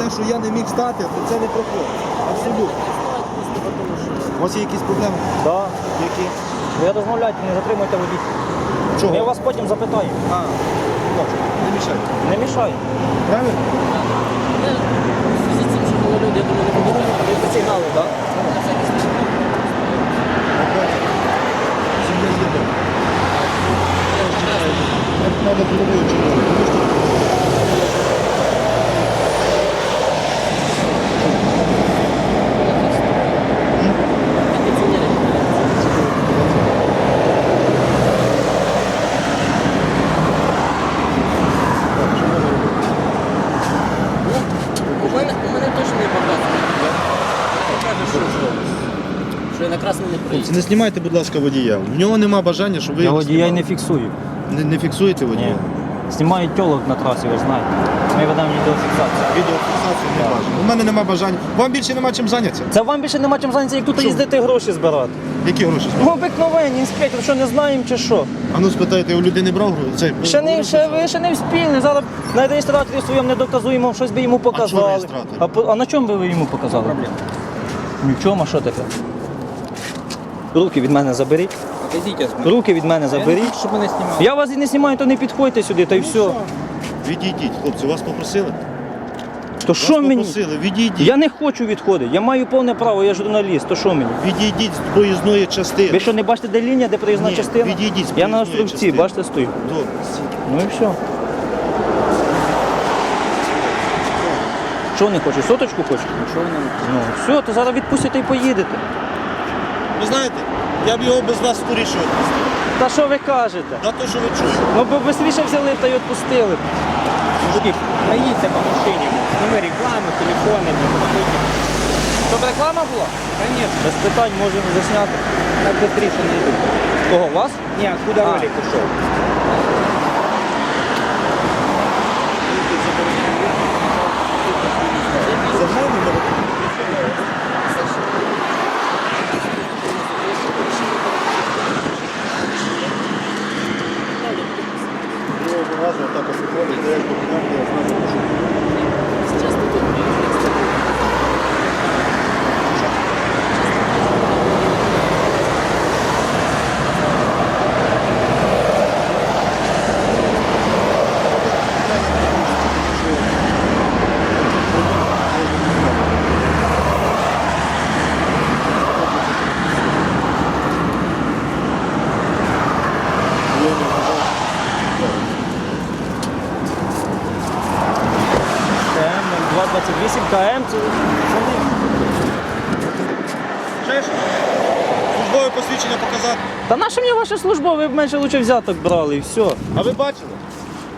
Оце, що я не міг стати, то це не проходить. Абсолютно. У вас є якісь проблеми? Да. Які? Ви розмовляйте, не затримуйте водій. Чого? Я вас потім запитаю. А, добре, не мішайте. Не мішай. Правильно? Сигнали, так? Сім'я є дома. Треба головою червоною. Тому що У мене, у мене точно не показує. Покаже, що, що я на красному не знімайте, будь ласка, водія. В нього нема бажання, щоб ви Я його водія й не знімали. фіксую. не, не фіксуєте водія? Ні. Знімають тілок на трасі, ви ж знаєте. Ми ведемо відеофіксацію. Відеофіксацію не бажано. У мене нема бажання. Вам більше нема чим зайнятися. Це вам більше нема чим зайнятися, як тут їздити гроші збирати. Які гроші? Ну, обикновені, інспектор, що не знаємо чи що. А ну спитайте, у людини брав гроші? Це, Ще не, ще, ви ще не вспільні. Зараз на реєстраторі своєму не доказуємо, щось би йому показали. реєстратор? А, по- а на чому би ви йому показали? Нічому, а що таке? Руки від мене заберіть. Руки від мене заберіть. Щоб мене знімали. Я вас і не знімаю, то не підходьте сюди, та й все. Відійдіть, хлопці, вас попросили? То що вас мені? попросили, відійдіть. Я не хочу відходити. Я маю повне право, я журналіст. То що мені? Відійдіть з проїзної частини. Ви що не бачите, де лінія, де проїзна Ні, частина? відійдіть з Я на проїзної островці, частини. бачите, стою. Добре. Ну і все. Що вони хочуть? Соточку хочуть? Ну все, то зараз відпустите і поїдете. Ви знаєте, я б його без вас скоріше відпустив. Та що ви кажете? На то, що ви чуєте. Ну бо швидше взяли та й відпустили. Мужики, наїдьте по машині. Зніми реклами, телефони. Щоб реклама була? Конечно. Без питань можемо засняти. Так быстрее не йду. Кого, вас? Ні, куди А. ролик ушов? За мною не можете. Другого разу отак ось виходить, де я документи, я зразу пишу. КМ 228 КМ. Це... Службове посвідчення показати. Та наше мені ваше службове, ви б менше лучше взяток брали і все. А ви бачили?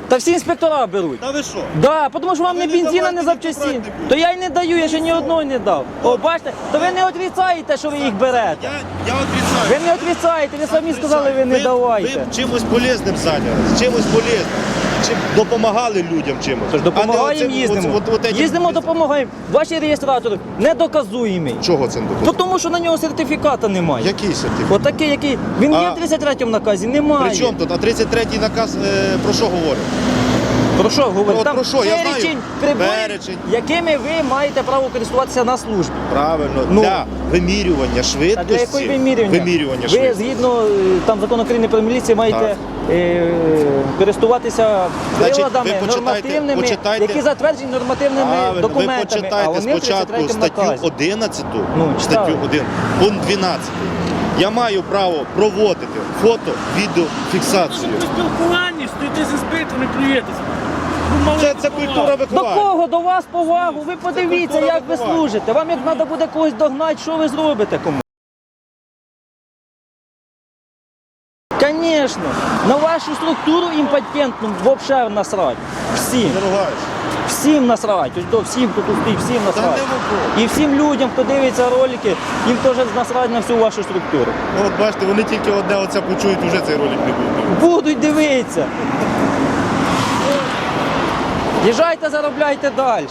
Та всі інспектора беруть. Та ви що? Да, тому що вам не не бензина, не ні запчастин. будете. То я й не даю, я ще ні одного не дав. О, бачите, то ви не отрицаєте, що ви їх берете. Я, я. Ви не отрицаєте, ви самі сказали, ви не давайте. Ви чимось полезним зайнялись, чимось полезним. Чим допомагали людям чимось. Тож допомагаємо, їздимо. от- от- от їздимо, допомагаємо. Ваші реєстратори не доказуємо. Чого це не доказує? тому що на нього сертифіката немає. Який сертифікат? Отакий, який. Він є А- в 33 наказі, немає. При чому тут? А 33-й наказ е, про що говорить? Про що говорить? От Там про що, я знаю. перечень приборів, Перечень. якими ви маєте право користуватися на службі. Правильно, Ну. для вимірювання А для якої вимірювання? Вимірювання ви швидкості. згідно е, там закону України про міліцію маєте е, користуватися Значить, приладами почитайте- нормативними, почитайте- які затверджені нормативними Правильно, ви документами. а почитайте вони в спочатку 33 статтю наказі. 11, Ну, статтю читали. 1, пункт 12. Я маю право проводити фото, відео, фіксацію. Ви спілкуванні, стоїте з інспектором і плюєтеся. Це, це культура До виховання. кого? До вас повагу. Ви подивіться, культура як ви виховання. служите. Вам як треба буде когось догнати, що ви зробите кому? Звісно, на вашу структуру імпотентну взагалі насрать. Всім. Не ругаєш. Всім насрать. Ось до всім, хто тут стоїть, всім Та насрать. вопрос. І всім людям, хто дивиться ролики, їм теж насрать на всю вашу структуру. Ну, от бачите, вони тільки одне оце почують, вже цей ролик не буде. Будуть дивитися. Їжджайте, заробляйте далі.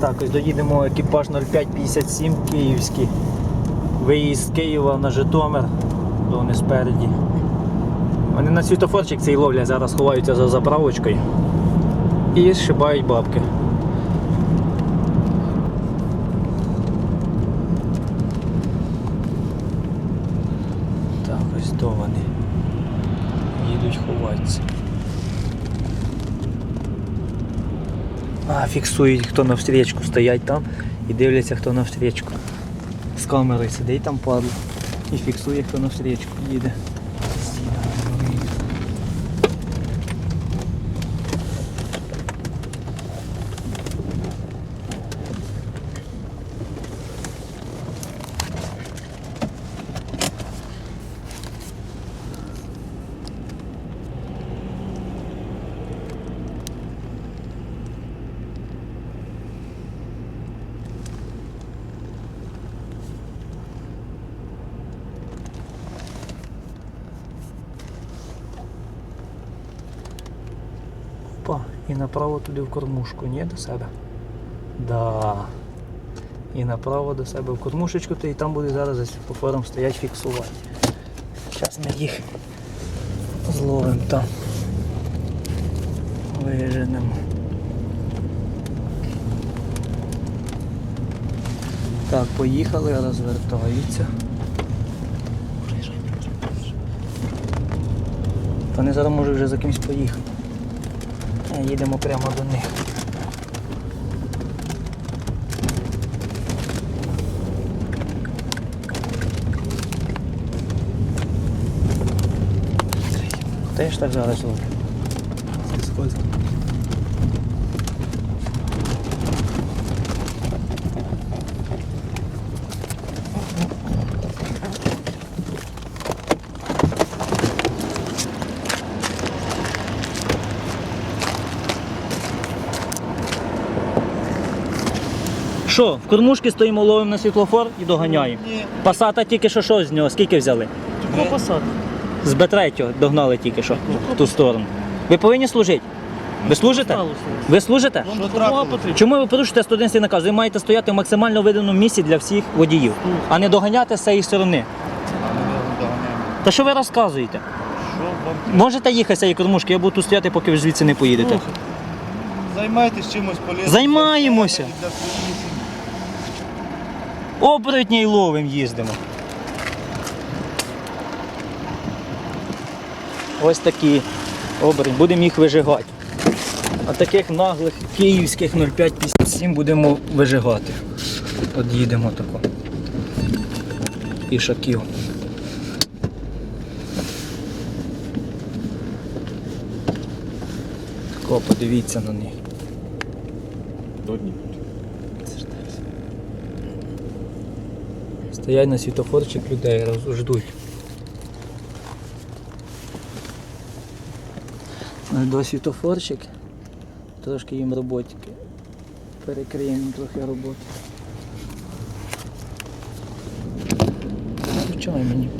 Так, ось доїдемо екіпаж 0557 київський. Виїзд з Києва на Житомир, то вони спереді. Вони на світофорчик цей ловлять, зараз ховаються за заправочкою і зшибають бабки. Так, ось то вони. Їдуть ховатися. А, фіксують, хто на встрічку стоять там і дивляться, хто на встрічку. З камерою сидить там падло і фіксує, хто на встрічку їде. Опа, і направо туди в кормушку, ні, до себе? Да. І направо до себе в кормушечку, то і там буде зараз за світлофором стоять фіксувати. Зараз ми їх зловимо там. Виженемо. Так, поїхали, розвертаються. Вони зараз можуть вже за кимось поїхати. А, Їдемо прямо до них. Теж так зараз ловлю. Що, в кормушки стоїмо, ловимо на світлофор і доганяємо. Ні. Пасата тільки що що з нього, скільки взяли? Чого посад? З Б3 догнали тільки що в ту сторону. Ви повинні служити? Ви служите? Ви служите? Що трапилось? Чому ви порушуєте 111 наказ? Ви маєте стояти в максимально виданому місці для всіх водіїв, а не доганяти з цієї сторони. Та що ви розказуєте? Можете їхати з цієї кормушки, я буду тут стояти, поки ви звідси не поїдете. Займайтесь чимось полезним. Займаємося. для себе і для своєї сім'ї. Оборотні й ловим їздимо. Ось такі оборотні, будемо їх вижигати. А таких наглих київських 0557 будемо вижигати. От їдемо тако. Пішаків. Тако, подивіться на них. Стоять на світофорчик людей, роз- ждуть. Ось До світофорчик. Трошки їм роботики. Перекриємо трохи роботи. Включай мені.